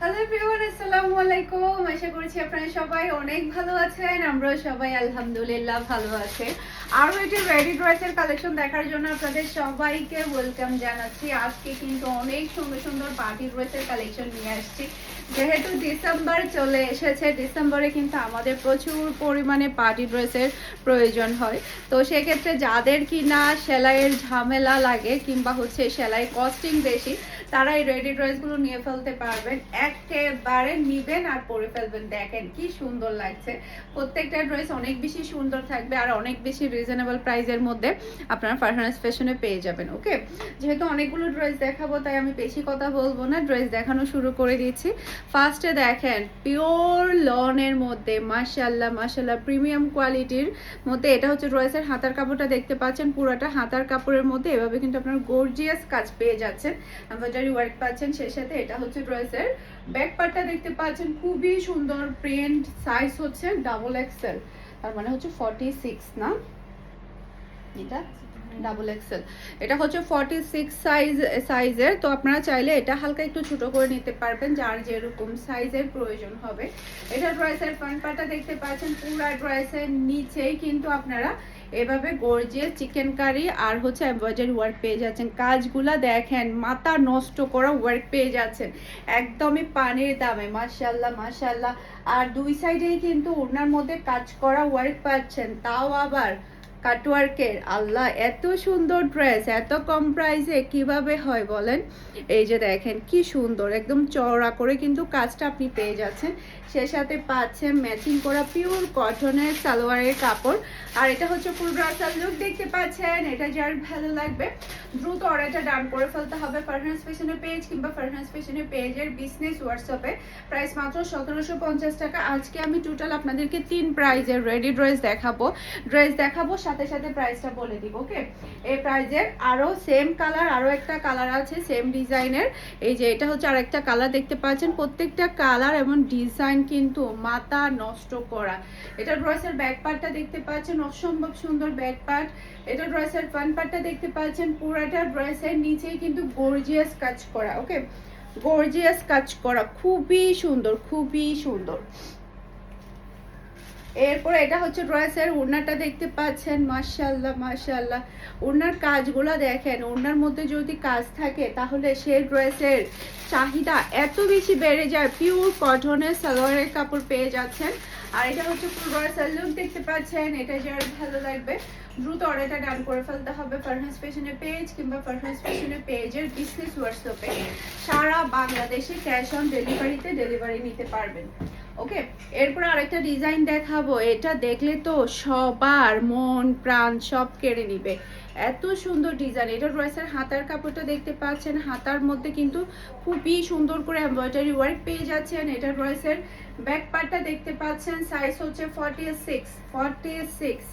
Hello everyone আসসালামু আলাইকুম আশা করছি আপনারা সবাই অনেক ভালো আছেন, আমরাও সবাই আলহামদুলিল্লাহ ভালো আছে। আরও একটি রেডি ড্রেসের কালেকশন দেখার জন্য আপনাদের সবাইকে ওয়েলকাম জানাচ্ছি। আজকে কিন্তু অনেক সুন্দর সুন্দর পার্টি ড্রেসের কালেকশন নিয়ে আসছি। যেহেতু ডিসেম্বর চলে এসেছে ডিসেম্বরে কিন্তু আমাদের প্রচুর পরিমাণে পার্টি ড্রেসের প্রয়োজন হয়। তো সেক্ষেত্রে যাদের কিনা সেলাইয়ের ঝামেলা লাগে কিংবা হচ্ছে সেলাই কস্টিং বেশি তারা এই রেডি ড্রেসগুলো নিয়ে ফেলতে পারবেন একেবারে নিবেন আর পরে ফেলবেন। দেখেন কি সুন্দর লাগছে। প্রত্যেকটা ড্রেস অনেক বেশি সুন্দর থাকবে আর অনেক বেশি রিজনেবল প্রাইসের মধ্যে আপনারা ফারহানাস ফ্যাশনে পেয়ে যাবেন ওকে যেহেতু অনেকগুলো ড্রেস দেখাবো, তাই আমি বেশি কথা বলব না। ড্রেস দেখানো শুরু করে দিচ্ছি। ফার্স্টে দেখেন পিওর লনের মধ্যে মাশাল্লাহ মাশাল্লাহ প্রিমিয়াম কোয়ালিটির মধ্যে। এটা হচ্ছে ড্রেসের হাতার কাপড়টা দেখতে পাচ্ছেন। পুরোটা হাতার কাপড়ের মধ্যে। এভাবে কিন্তু আপনার গর্জিয়াস কাজ পেয়ে যাচ্ছেন। এমব্রয়ডারি ওয়ার্ক পাচ্ছেন, সেই সাথে এটা হচ্ছে ড্রেসের ব্যাক পার্টটা দেখতে পাচ্ছেন, খুবই সুন্দর প্রিন্ট সাইজ হচ্ছে ডাবল এক্সেল তার মানে হচ্ছে ফর্টি সিক্স না? এটা ডাবল এক্সেল এটা হচ্ছে ফর্টি সিক্স সাইজ সাইজের তো আপনারা চাইলে এটা হালকা একটু ছোট করে নিতে পারবেন, যার যেরকম সাইজের প্রয়োজন হবে। এটা ড্রেসের ফ্রন্ট পার্টটা দেখতে পাচ্ছেন, পুরা ড্রেসের নিচেই কিন্তু আপনারা এভাবে গর্জিয়াস চিকেন কারি আর হচ্ছে এমব্রয়ডারি ওয়ার্ক পেয়ে যাচ্ছেন। কাজগুলা দেখেন, মাথা নষ্ট করা ওয়ার্ক পেয়ে যাচ্ছেন। একদমই পানির দামে মাশাল্লাহ মাশাল্লাহ আর দুই সাইডেই কিন্তু ওনার মধ্যে কাজ করা ওয়ার্ক পাচ্ছেন। তাও আবার কাটওয়ার্কের, আল্লাহ এত সুন্দর ড্রেস এত কম প্রাইসে কীভাবে হয় বলেন? এই যে দেখেন কি সুন্দর, একদম চওড়া করে কিন্তু কাজটা আপনি পেয়ে যাচ্ছেন। সে সাথে পাচ্ছেন ম্যাচিং করা পিওর কটনের সালোয়ারের কাপড়। আর এটা হচ্ছে ফুল লুক দেখতে পাচ্ছেন? এটা যার ভালো লাগবে। দ্রুত অর্ডারটা ডান করে ফেলতে হবে ফারহান্স ফ্যাশনের পেজ কিংবা ফারহান্স ফ্যাশনের পেজের বিজনেস হোয়াটসঅ্যাপে প্রাইস মাত্র সতেরোশো পঞ্চাশ টাকা। আজকে আমি টোটাল আপনাদেরকে তিন প্রাইজের রেডি ড্রেস দেখাবো। ড্রেস দেখাবো সাথে সাথে প্রাইসটা বলে দিব ওকে এই প্রাইজের আরও সেম কালার আরও একটা কালার আছে সেম ডিজাইনের এই যে এটা হচ্ছে আরেকটা কালার দেখতে পাচ্ছেন। প্রত্যেকটা কালার এবং ডিজাইন কিন্তু মাথা নষ্ট করা। এটা ড্রেসের ব্যাক পার্টটা দেখতে পাচ্ছেন, অসম্ভব সুন্দর ব্যাক পার্ট এটা ড্রেসের ফ্রন্ট পার্টটা দেখতে পাচ্ছেন, পুরাটা ড্রেসের নিচেই কিন্তু গর্জিয়াস কাজ করা ওকে গর্জিয়াস কাজ করা, খুবই সুন্দর খুবই সুন্দর। এরপরে এটা হচ্ছে ড্রেসের ওড়নাটা দেখতে পাচ্ছেন মাশাল্লাহ মাশাল্লাহ ওড়নার কাজগুলো দেখেন ওড়নার মধ্যে যদি কাজ থাকে, তাহলে সেই ড্রেসের চাহিদা এত বেশি বেড়ে যায় পিওর কটনের সালোয়ারের কাপড় পেয়ে যাচ্ছেন। আর এটা হচ্ছে পুরো ড্রেসের লুক দেখতে পাচ্ছেন, এটা যার ভালো লাগবে। দ্রুত অর্ডারটা ডান করে ফেলতে হবে ফারহান্স ফ্যাশনের পেজ কিংবা ফারহান্স ফ্যাশনের পেজের বিজনেস হোয়াটসঅ্যাপে সারা বাংলাদেশে ক্যাশ অন ডেলিভারিতে ডেলিভারি নিতে পারবেন। ওকে এরপর আরেকটা ডিজাইন দেখাবো। এটা দেখলে তো সবার মন, প্রাণ সব কেড়ে নিবে। এত সুন্দর ডিজাইন এটা ড্রেসের হাতার কাপড়টা দেখতে পাচ্ছেন। হাতার মধ্যে কিন্তু খুবই সুন্দর করে এমব্রয়ডারি ওয়ার্ক পেয়ে যাচ্ছেন। এটা ড্রেসের ব্যাক পার্টটা দেখতে পাচ্ছেন। সাইজ হচ্ছে forty six forty six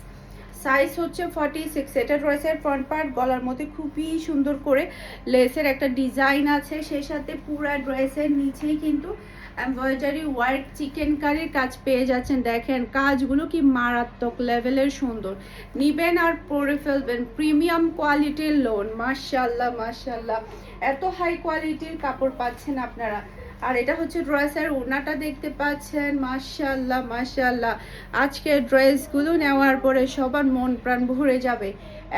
size হচ্ছে ফর্টি সিক্স এটা ড্রেসের ফ্রন্ট পার্ট গলার মধ্যে খুবই সুন্দর করে লেসের একটা ডিজাইন আছে। সেই সাথে পুরা ড্রেসের নিচেই কিন্তু এমব্রয়ডারি ওয়ার্ক চিকেন কারির কাজ পেয়ে যাচ্ছেন। দেখেন, কাজগুলো কি মারাত্মক লেভেলের সুন্দর। নিবেন আর পরে ফেলবেন। প্রিমিয়াম কোয়ালিটির লোন। মার্শাল্লাহ মার্শাল্লাহ এত হাই কোয়ালিটির কাপড় পাচ্ছেন আপনারা। আর এটা হচ্ছে ড্রেসের ওনাটা দেখতে পাচ্ছেন মাশাল্লাহ মাশাল্লাহ আজকে ড্রেসগুলো নেওয়ার পরে সবার মন প্রাণ ভরে যাবে।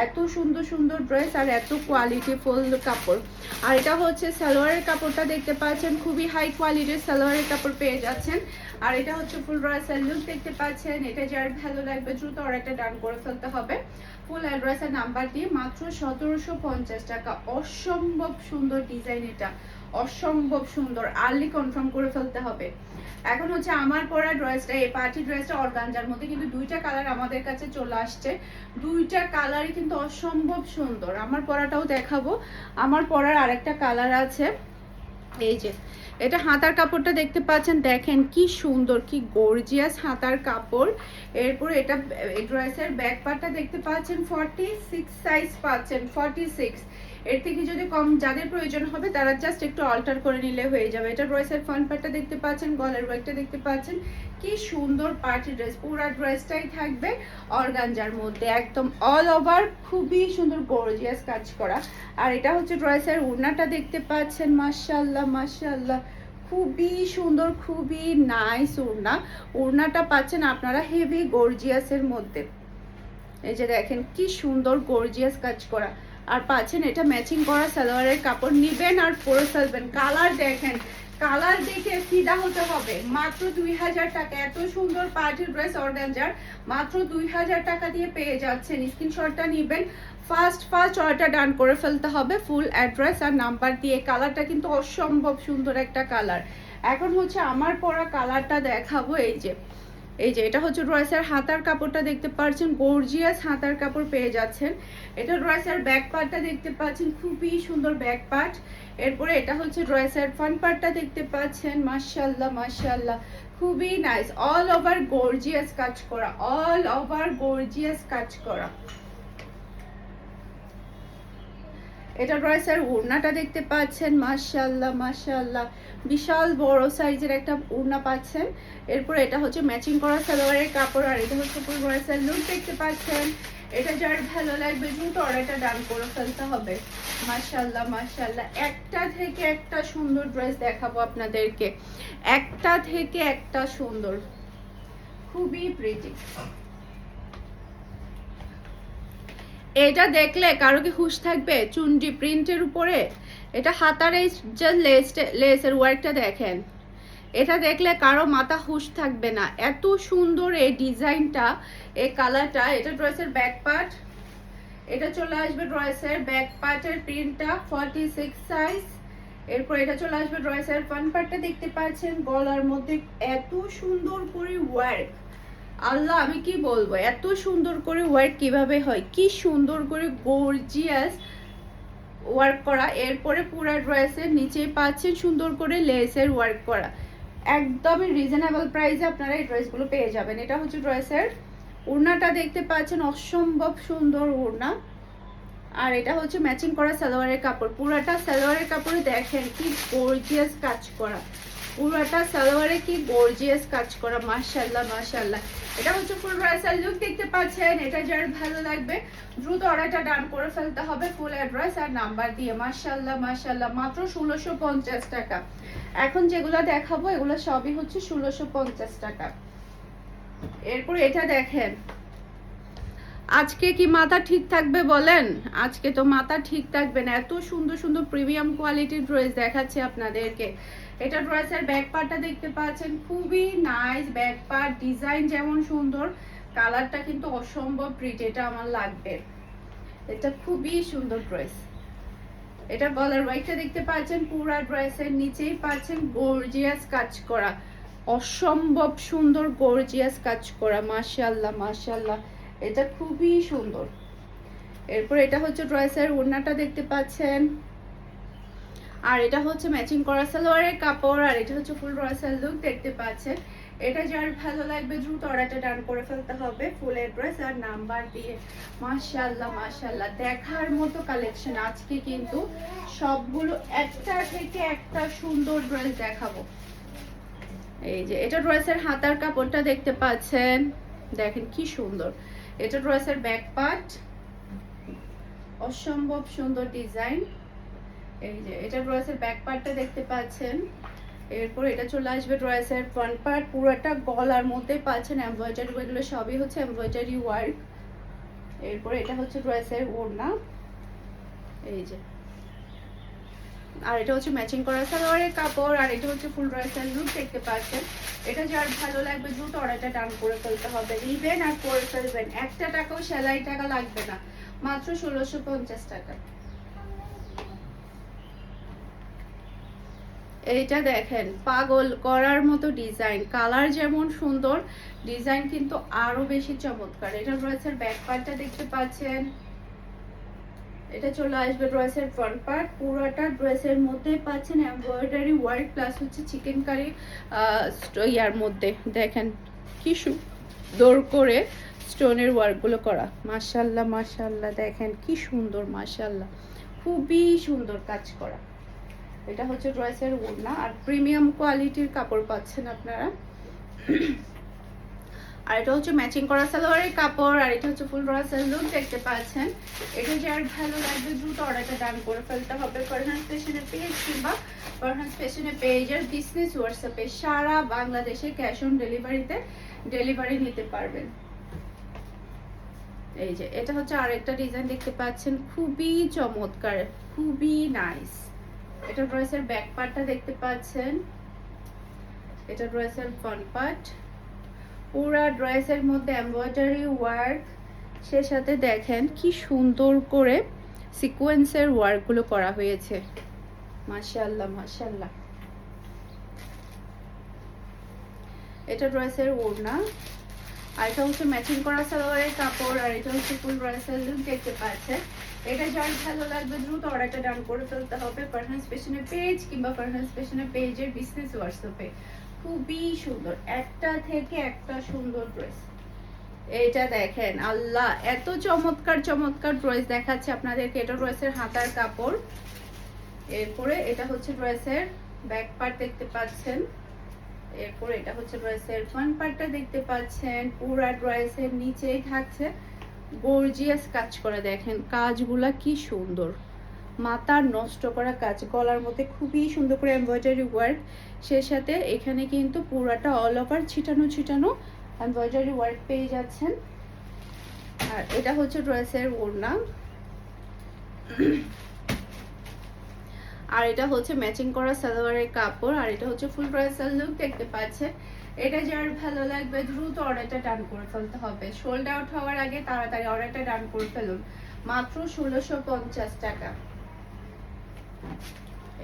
এত সুন্দর সুন্দর ড্রেস আর এত কোয়ালিটি ফুল কাপড়। আর এটা হচ্ছে সালোয়ারের কাপড়টা দেখতে পাচ্ছেন, খুবই হাই কোয়ালিটির সালোয়ারের কাপড় পেয়ে যাচ্ছেন। আর এটা হচ্ছে ফুল ড্রেসের লুক দেখতে পাচ্ছেন। এটা যার ভালো লাগবে, দ্রুত অর্ডারটা ডান করে ফেলতে হবে। ফুল অ্যাড্রেসের নাম্বার দিয়ে মাত্র সতেরোশো পঞ্চাশ টাকা। অসম্ভব সুন্দর ডিজাইন এটা। অসম্ভব সুন্দর আর্লি কনফার্ম করে ফেলতে হবে। এখন হচ্ছে আমার পরা ড্রেসটা এই পার্টি ড্রেসটা অর্গানজার মধ্যে কিন্তু দুইটা কালার আমাদের কাছে চলে আসছে। দুইটা কালারই কিন্তু অসম্ভব সুন্দর। আমার পরাটাও দেখাবো। আমার পরার আরেকটা কালার আছে। এই যে, এটা হাতার কাপড়টা দেখতে পাচ্ছেন? দেখেন কি সুন্দর, কি গর্জিয়াস হাতার কাপড়। এরপর এটা ড্রেসের ব্যাক পার্টটা দেখতে পাচ্ছেন? ফর্টি সিক্স সাইজ পাচ্ছেন ফর্টি সিক্স এর থেকে যদি কম যাদের প্রয়োজন হবে, তারা জাস্ট একটু অল্টার করে নিলে হয়ে যাবে। এটা ড্রেসের ফ্রন্ট পার্টটা দেখতে পাচ্ছেন, গলার ওয়ার্কটা দেখতে পাচ্ছেন। কি সুন্দর পার্টি ড্রেস পুরা ড্রেসটাই থাকবে অর্গানজার মধ্যে, একদম অল ওভার খুবই সুন্দর গর্জিয়াস কাজ করা। আর এটা হচ্ছে ড্রেসের ওড়নাটা দেখতে পাচ্ছেন মাশাল্লাহ মাশাল্লাহ খুবই সুন্দর, খুবই নাইস ওড়না ওড়নাটা পাচ্ছেন আপনারা হেভি গর্জিয়াসের মধ্যে। এই যে দেখেন, কি সুন্দর গর্জিয়াস কাজ করা। আর পাচ্ছেন এটা ম্যাচিং করা সালোয়ারের কাপড় নিবেন আর পরে ফেলবেন। কালার দেখেন কালার দেখে ফিদা হতে হবে। মাত্র দুই হাজার টাকা। এত সুন্দর পার্টির ড্রেস অর্গানজার। মাত্র দুই হাজার টাকা দিয়ে পেয়ে যাচ্ছেন। স্ক্রিনশটটা নিবেন। ফার্স্ট ফার্স্ট অর্ডারটা ডান করে ফেলতে হবে ফুল অ্যাড্রেস আর নাম্বার দিয়ে। কালারটা কিন্তু অসম্ভব সুন্দর একটা কালার এখন হচ্ছে আমার পরা কালারটা দেখাবো। এই যে এই যে, এটা হচ্ছে ড্রয়েসার হাতার কাপড়টা দেখতে পাচ্ছেন, গর্জিয়াস হাতার কাপড় পেয়ে যাচ্ছেন। এটা ড্রয়েসার ব্যাক পার্টটা দেখতে পাচ্ছেন, খুবই সুন্দর ব্যাক পার্ট। এরপরে এটা হচ্ছে ড্রয়েসার ফ্রন্ট পার্টটা দেখতে পাচ্ছেন মাশাল্লাহ মার্শাল্লাহ খুবই নাইস অল ওভার গর্জিয়াস কাজ করা অল ওভার গর্জিয়াস কাজ করা। এটা ড্রেসের ওড়নাটা দেখতে পাচ্ছেন, মাশাআল্লাহ মাশাআল্লাহ। বিশাল বড় সাইজের একটা ওড়না পাচ্ছেন। এরপর এটা হচ্ছে ম্যাচিং করা সালোয়ারের কাপড় আর এটা হচ্ছে ফুল ড্রেসের লুক দেখতে পাচ্ছেন। এটা যার ভালো লাগবে দ্রুত অর্ডারটা ডান করে ফেলতে হবে। মাশাআল্লাহ মাশাআল্লাহ। একটা থেকে একটা সুন্দর ড্রেস দেখাবো আপনাদেরকে। একটা থেকে একটা সুন্দর। খুবই প্রিটি এটা দেখলে কারও কি হুশ থাকবে? চুনরি প্রিন্টের উপরে? এটা হাতার এই যে লেস লেসের ওয়ার্কটা দেখেন। এটা দেখলে কারও মাথা হুশ থাকবে না। এত সুন্দর এই ডিজাইনটা, এই কালারটা। এটা ড্রেসের ব্যাক পার্ট এটা চলে আসবে ড্রেসের ব্যাক পার্টের প্রিন্টটা ফর্টি সিক্স সাইজ এরপর এটা চলে আসবে ড্রেসের ফ্রন্ট পার্টটা দেখতে পাচ্ছেন। গলার মধ্যে এত সুন্দর করে ওয়ার্ক আল্লাহ, আমি কি বলব? এত সুন্দর করে ওয়ার্ক কীভাবে হয়? কি সুন্দর করে গর্জিয়াস ওয়ার্ক করা। এরপরে পুরো ড্রেসের নিচে পাচ্ছেন সুন্দর করে লেসের ওয়ার্ক করা। একদমই রিজনেবল প্রাইসে আপনারা এই ড্রেসগুলো পেয়ে যাবেন। এটা হচ্ছে ড্রেসের ওড়নাটা দেখতে পাচ্ছেন, অসম্ভব সুন্দর ওড়না। আর এটা হচ্ছে ম্যাচিং করা সালোয়ারের কাপড়। পুরাটা সালোয়ারের কাপড়ে দেখেন কি গর্জিয়াস কাজ করা। পুরাটা সালোয়ারে কি গর্জিয়াস কাজ করা, মাশাআল্লাহ মাশাআল্লাহ। এটা হচ্ছে ফুল ড্রেসের লুক দেখতে পাচ্ছেন, এটা যার ভালো লাগবে। দ্রুত অর্ডারটা ডান করে ফেলতে হবে ফুল অ্যাড্রেস আর নাম্বার দিয়ে। মাশাআল্লাহ মাশাআল্লাহ, মাত্র ষোলোশো পঞ্চাশ টাকা। এখন যেগুলো দেখাবো, এগুলো সবই হচ্ছে ষোলোশো পঞ্চাশ টাকা। এরপর এটা দেখেন। আজকে কি মাথা ঠিক থাকবে বলেন? আজকে তো মাথা ঠিক থাকবে না। এত সুন্দর সুন্দর প্রিমিয়াম কোয়ালিটির ড্রেস দেখাচ্ছি আপনাদেরকে। এটা ড্রেসের ব্যাক পার্টটা দেখতে পাচ্ছেন। খুবই নাইস ব্যাক পার্ট ডিজাইন যেমন সুন্দর কালারটা কিন্তু অসম্ভব প্রিট এটা আমার লাগবে। এটা খুবই সুন্দর ড্রেস এটা গলার ওয়াইটটা দেখতে পাচ্ছেন, পুরা ড্রেসের নিচেই পাচ্ছেন গর্জিয়াস কাজ করা। অসম্ভব সুন্দর গর্জিয়াস কাজ করা, মাশাআল্লাহ মাশাআল্লাহ। এটা খুবই সুন্দর। এরপর এটা হচ্ছে ড্রেসের ওড়নাটা দেখতে পাচ্ছেন। আর এটা হচ্ছে ম্যাচিং করা সালোয়ারের কাপড়, আর এটা হচ্ছে ফুল ড্রেসের লুক দেখতে পাচ্ছেন। এটা যার ভালো লাগবে দ্রুত অর্ডারটা ডান করে ফেলতে হবে ফুল অ্যাড্রেস আর নাম্বার দিয়ে। মাশাআল্লাহ মাশাআল্লাহ, দেখার মতো কালেকশন আজকে কিন্তু সবগুলো একটা থেকে একটা সুন্দর ড্রেস দেখাবো। এই যে, এটা ড্রেসের হাতার কাপড়টা দেখতে পাচ্ছেন। দেখেন কি সুন্দর। এটা ড্রেসের ব্যাক পার্ট অসম্ভব সুন্দর ডিজাইন এই যে, এটা ড্রেসের ব্যাক পার্টটা দেখতে পাচ্ছেন। এরপর এটা চলে আসবে ড্রেসের ফ্রন্ট পার্ট পুরোটা গলার মধ্যে পাচ্ছেন এমব্রয়ডারি এগুলো সবই হচ্ছে এমব্রয়ডারি ওয়ার্ক এরপর এটা হচ্ছে ড্রেসের ওড়না। এই যে আর এটা হচ্ছে ম্যাচিং করা সালোয়ারের কাপড়, আর এটা হচ্ছে ফুল ড্রেসের লুক দেখতে পাচ্ছেন। এটা যার ভালো লাগবে দ্রুত অর্ডারটা ডান করে ফেলতে হবে। নিবেন আর করে ফেলবেন, একটা টাকাও সেলাই টাকা লাগবে না। মাত্র ষোলোশো পঞ্চাশ টাকা। এইটা দেখেন, পাগল করার মতো ডিজাইন কালার যেমন সুন্দর ডিজাইন কিন্তু আরও বেশি চমৎকার। এটা রয়েছে ব্যাক পার্টটা দেখতে পাচ্ছেন। এটা চলে আসবে ড্রেসের ফ্রন্ট পার্ট পুরোটা ড্রেসের মধ্যে পাচ্ছেন এমব্রয়ডারি ওয়ার্ক প্লাস হচ্ছে চিকেন কারি ইয়ার মধ্যে। দেখেন কি সুন্দর করে স্টোনের ওয়ার্কগুলো করা। মাশাল্লাহ মাশাল্লাহ, দেখেন কি সুন্দর, মাশাল্লাহ। খুবই সুন্দর কাজ করা। এটা হচ্ছে ড্রেসের ওড়না। আর প্রিমিয়াম কোয়ালিটির কাপড় পাচ্ছেন আপনারা। আর এটা হচ্ছে ম্যাচিং করা সালোয়ারের কাপড়, আর এটা হচ্ছে ফুল ব্রাসের লুক দেখতে পাচ্ছেন। এটা যার ভালো লাগবে দ্রুত অর্ডারটা ডান করে ফেলতে হবে ফারহান ফ্যাশনের পেজ কিংবা ফারহান ফ্যাশনের পেজের বিজনেস হোয়াটসঅ্যাপে সারা বাংলাদেশে ক্যাশ অন ডেলিভারিতে ডেলিভারি নিতে পারবেন। এই যে, এটা হচ্ছে আরেকটা ডিজাইন দেখতে পাচ্ছেন, খুবই চমৎকার, খুবই নাইস এটা ড্রেসের ব্যাক পার্টটা দেখতে পাচ্ছেন। এটা ড্রেসের ফ্রন্ট পার্ট পুরা ড্রেসের মধ্যে এমব্রয়ডারি ওয়ার্ক সে সাথে দেখেন কি সুন্দর করে সিকোয়েন্সের ওয়ার্কগুলো করা হয়েছে। মাশাআল্লাহ মাশাআল্লাহ। এটা ড্রেসের ওড়না, আর এটা হচ্ছে ম্যাচিং করা সালোয়ারের কাপড়, আর এটা হচ্ছে ফুল ড্রেসের লুক দেখতে পাচ্ছেন। এটা যার ভালো লাগবে দ্রুত অর্ডারটা ডান করে ফেলতে হবে। পারহান্স ফ্যাশনের পেজ কিংবা পারহান্স ফ্যাশনের পেজের বিজনেস হোয়াটসঅ্যাপে খুবই সুন্দর। একটা থেকে একটা সুন্দর ড্রেস এটা দেখেন, আল্লাহ, এত চমৎকার চমৎকার ড্রেস দেখাচ্ছে আপনাদেরকে। এটা ড্রেসের হাতার কাপড়। এরপরে এটা হচ্ছে ড্রেসের ব্যাক পার্ট দেখতে পাচ্ছেন। এরপরে এটা হচ্ছে ড্রেসের ফ্রন্ট পার্টটা দেখতে পাচ্ছেন। পুরা ড্রেসের নিচেই থাকছে। গর্জিয়াস কাজ করে দেখেন। কাজগুলা কি সুন্দর। মাথার নষ্ট করা কাজ, গলার মধ্যে খুবই সুন্দর করে এমব্রয়ডারি ওয়ার্ক সে সাথে এখানে কিন্তু পুরাটা অল ওভার ছিটানো ছিটানো এমব্রয়ডারি ওয়ার্ক পেয়ে যাচ্ছেন। আর এটা হচ্ছে ড্রেসের ওড়না। আর এটা হচ্ছে ম্যাচিং করা সালোয়ারের কাপড়, আর এটা হচ্ছে ফুল ড্রেসের লুক দেখতে পাচ্ছেন এটা যার ভালো লাগবে, দ্রুত অর্ডারটা ডান করে ফেলতে হবে। সোল্ড আউট হওয়ার আগে তাড়াতাড়ি অর্ডারটা ডান করে ফেলুন। মাত্র ষোলোশো পঞ্চাশ টাকা।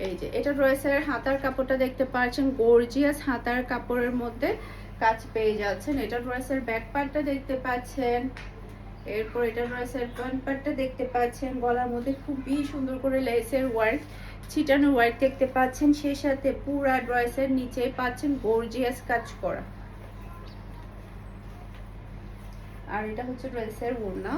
এই যে, এটা ড্রেসের হাতার কাপড়টা দেখতে পাচ্ছেন গর্জিয়াস হাতার কাপড়ের মধ্যে কাজ পেয়ে যাচ্ছেন। এটা ড্রেসের ব্যাক পার্টটা দেখতে পাচ্ছেন, এরপর এটা ড্রেসের ফ্রন্ট পার্টটা দেখতে পাচ্ছেন। গলার মধ্যে খুবই সুন্দর করে লেসের ওয়ার্ক ছিটানো ওয়ার্ক দেখতে পাচ্ছেন। সেই সাথে পুরা ড্রেসের নিচে পাচ্ছেন গর্জিয়াস কাজ করা। আর এটা হচ্ছে ড্রেসের ওড়না।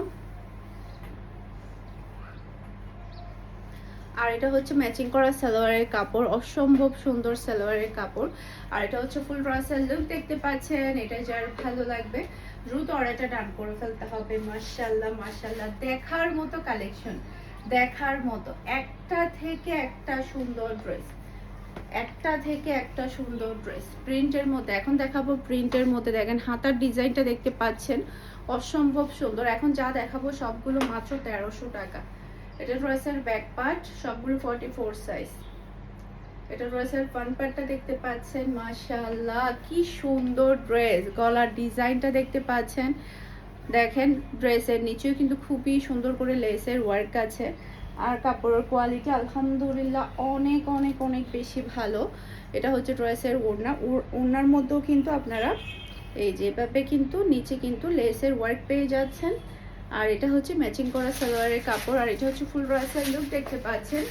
আর এটা হচ্ছে ম্যাচিং করা সালোয়ারের কাপড়, অসম্ভব সুন্দর সালোয়ারের কাপড়। আর এটা হচ্ছে ফুল ড্রেসের লুক দেখতে পাচ্ছেন এটা যার ভালো লাগবে। দ্রুত অর্ডারটা ডান করে ফেলতে হবে মার্শাল্লাহ মার্শাল্লাহ দেখার মতো কালেকশন দেখার মতো। একটা থেকে একটা সুন্দর ড্রেস একটা থেকে একটা সুন্দর ড্রেস প্রিন্টের মধ্যে, এখন দেখাবো প্রিন্টের মধ্যে। দেখেন, হাতার ডিজাইনটা দেখতে পাচ্ছেন, অসম্ভব সুন্দর। এখন যা দেখাবো সবগুলো মাত্র তেরোশো টাকা। এটা ড্রেসের ব্যাক পার্ট সবগুলো ফর্টি ফোর সাইজ এটা ড্রেসের ফ্রন্ট পার্টটা দেখতে পাচ্ছেন, মাশাআল্লাহ, কি সুন্দর ড্রেস গলার ডিজাইনটা দেখতে পাচ্ছেন। দেখেন ড্রেসের নিচেও কিন্তু খুবই সুন্দর করে লেসের ওয়ার্ক আছে। আর কাপড়ের কোয়ালিটি আলহামদুলিল্লাহ অনেক অনেক অনেক বেশি ভালো। এটা হচ্ছে ড্রেসের ওড়না। ওড়নার মধ্যেও কিন্তু আপনারা এই যেভাবে কিন্তু নিচে কিন্তু লেসের ওয়ার্ক পেয়ে যাচ্ছেন। আর এটা হচ্ছে ম্যাচিং করা সালোয়ারের কাপড়, আর এটা হচ্ছে ফুল ড্রেসের লুক দেখতে পাচ্ছেন।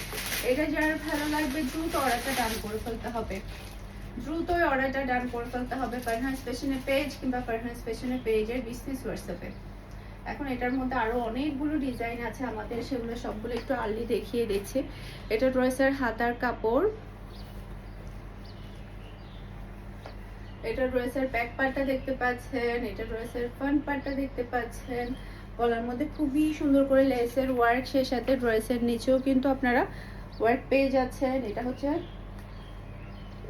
এটা যার ভালো লাগবে, দ্রুত অর্ডারটা ডান করে ফেলতে হবে। দ্রুতই অর্ডারটা ডান করে ফেলতে হবে ফারহান স্পেশনের পেজ কিংবা ফারহান স্পেশনের পেজের বিজনেস হোয়াটসঅ্যাপে এখন এটার মধ্যে আরও অনেকগুলো ডিজাইন আছে আমাদের, সেগুলো সবগুলো একটু আর্লি দেখিয়ে দিচ্ছি। এটা ড্রেসের হাতার কাপড়। এটা ড্রেসের ব্যাক পার্টটা দেখতে পাচ্ছেন, এটা ড্রেসের ফ্রন্ট পার্টটা দেখতে পাচ্ছেন। গলার মধ্যে খুবই সুন্দর করে লেসের ওয়ার্ক সেই সাথে ড্রেসের নিচেও কিন্তু আপনারা ওয়ার্ক পেয়ে যাচ্ছেন। এটা হচ্ছে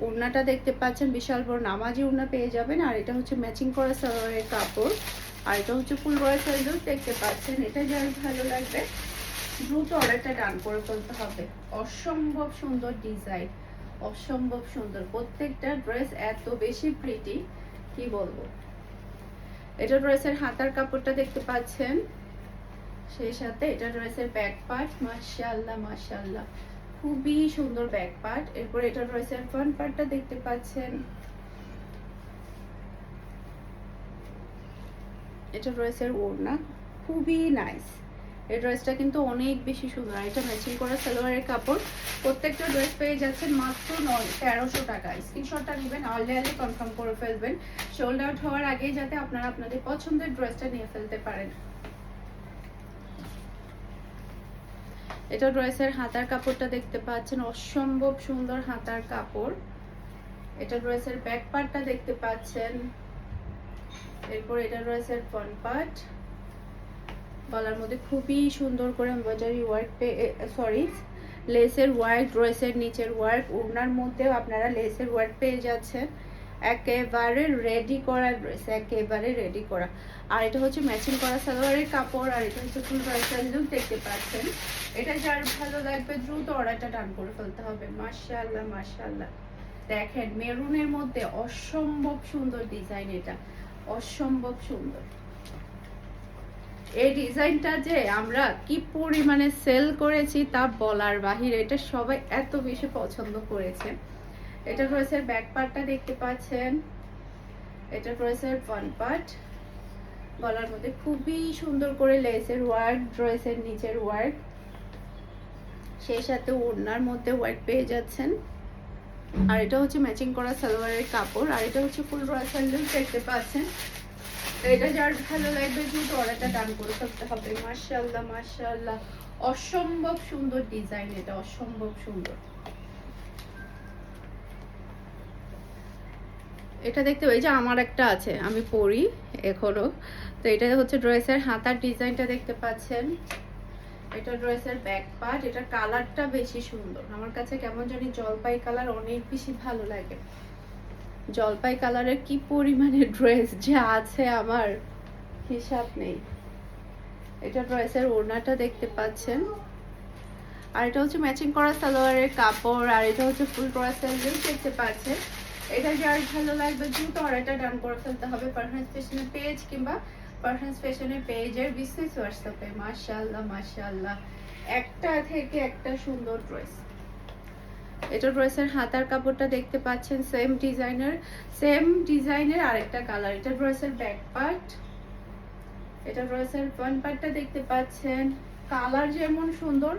ওড়নাটা দেখতে পাচ্ছেন, বিশাল বড় নামাজি ওড়না পেয়ে যাবেন। আর এটা হচ্ছে ম্যাচিং করা সালোয়ারের কাপড়। আর এটা হচ্ছে ফুল বয়সের লুক দেখতে পাচ্ছেন এটা যার ভালো লাগবে। দ্রুত অর্ডারটা ডান করে ফেলতে হবে। অসম্ভব সুন্দর ডিজাইন অসম্ভব সুন্দর। প্রত্যেকটা ড্রেস এত বেশি প্রিটি কি বলব? এটা ড্রেসের হাতার কাপড়টা দেখতে পাচ্ছেন। সেই সাথে এটা রয়েছে ব্যাক পার্ট মাশাআল্লাহ মাশাআল্লাহ। খুবই সুন্দর ব্যাক পার্ট এরপর এটা ড্রেসের ফ্রন্ট পার্টটা দেখতে পাচ্ছেন। এটা ড্রেসের ওড়না। খুবই নাইস এই ড্রেসটা কিন্তু অনেক বেশি সুন্দর। এটা ম্যাচিং করা সালোয়ারের কাপড়। প্রত্যেকটা ড্রেস পেয়ে যাচ্ছেন মাত্র তেরোশো টাকা। স্ক্রিনশটটা নেবেন আর্লি আর্লি কনফার্ম করে ফেলবেন। সোল্ড আউট হওয়ার আগে যাতে আপনারা আপনাদের পছন্দের ড্রেসটা নিয়ে ফেলতে পারেন। এটা ড্রেসের হাতার কাপড়টা দেখতে পাচ্ছেন। অসম্ভব সুন্দর হাতার কাপড়। এটা ড্রেসের ব্যাক পার্টটা দেখতে পাচ্ছেন। এরপর এটা রয়েছে ফ্রন্ট পার্ট গলার মধ্যে খুবই সুন্দর করে এমব্রয়ডারি ওয়ার্ক সরি লেসের ওয়ার্ক ড্রেসের নিচের ওয়ার্ক ওড়নার মধ্যেও আপনারা লেসের ওয়ার্ক পেয়ে যাচ্ছেন। একেবারে রেডি করা ড্রেস একেবারে রেডি করা। আর এটা হচ্ছে ম্যাচিং করা সালোয়ারের কাপড়, আর এটা হচ্ছে ফুল ড্রেসের লুক দেখতে পাচ্ছেন। এটা যার ভালো লাগবে, দ্রুত অর্ডারটা ডান করে ফেলতে হবে। মাশাআল্লাহ মাশাআল্লাহ। দেখেন, মেরুনের মধ্যে অসম্ভব সুন্দর ডিজাইন এটা। অসম্ভব সুন্দর। এই ডিজাইনটা যে আমরা কি পরিমাণে সেল করেছি তা বলার বাহিরে এটা সবাই এত বেশি পছন্দ করেছে। এটা রয়েছে ব্যাক পার্টটা দেখতে পাচ্ছেন। এটা রয়েছে ফ্রন্ট পার্ট গলার মধ্যে খুবই সুন্দর করে লেসের ওয়ার্ক ড্রেসের নিচের ওয়ার্ক সেই সাথে ওড়নার মধ্যে ওয়ার্ক পেয়ে যাচ্ছেন। আর এটা হচ্ছে ম্যাচিং করা সালোয়ারের কাপড়। আর এটা হচ্ছে ফুল রয়েছের লুক দেখতে পাচ্ছেন। এটা যার ভালো লাগবে দ্রুত অর্ডারটা করে ফেলতে হবে মাশাআল্লাহ মাশাআল্লাহ। অসম্ভব সুন্দর ডিজাইন এটা, অসম্ভব সুন্দর। এটা দেখতে, এই যে আমার একটা আছে, আমি পরি এখনও। তো এটা হচ্ছে ড্রেসের হাতার ডিজাইনটা দেখতে পাচ্ছেন। এটা ড্রেসের ব্যাক পার্ট এটা কালারটা বেশি সুন্দর। আমার কাছে কেমন জানি জলপাই কালার অনেক বেশি ভালো লাগে। জলপাই কালারের কি পরিমাণে ড্রেস যে আছে আমার হিসাব নেই। এটা ড্রেসের ওড়নাটা দেখতে পাচ্ছেন। আর এটা হচ্ছে ম্যাচিং করা সালোয়ারের কাপড়, আর এটা হচ্ছে ফুল ড্রেসের লুক দেখতে পাচ্ছেন। এটা যার ভালো লাগবে দ্রুত অর্ডারটা ডান করে ফেলতে হবে পারফরমেন্স ফ্যাশনের পেজ কিংবা পারফরমেন্স ফ্যাশনের পেজের বিজনেস হোয়াটসঅ্যাপে। মাশাআল্লাহ মাশাআল্লাহ। একটা থেকে একটা সুন্দর ড্রেস এটা ড্রেসের হাতার কাপড়টা দেখতে পাচ্ছেন সেম ডিজাইনার সেম ডিজাইনের আরেকটা কালার এটা ড্রেসের ব্যাক পার্ট এটা ড্রেসের ফ্রন্ট পার্টটা দেখতে পাচ্ছেন। কালার যেমন সুন্দর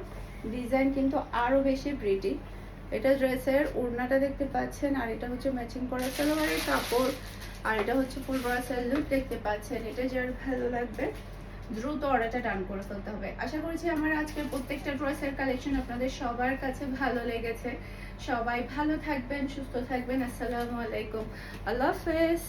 ডিজাইন কিন্তু আরও বেশি প্রিটি এটা ড্রেসের ওড়নাটা দেখতে পাচ্ছেন, আর এটা হচ্ছে ম্যাচিং করা সালোয়ারের কাপড়। আর এটা হচ্ছে ফুল ব্রাসের লুক দেখতে পাচ্ছেন। এটা যার ভালো লাগবে। দ্রুত অর্ডারটা ডান করে ফেলতে হবে। আশা করছি আমার আজকের প্রত্যেকটা ড্রেসের কালেকশন আপনাদের সবার কাছে ভালো লেগেছে। সবাই ভালো থাকবেন, সুস্থ থাকবেন। আসসালামু আলাইকুম। আল্লাহ হাফেজ।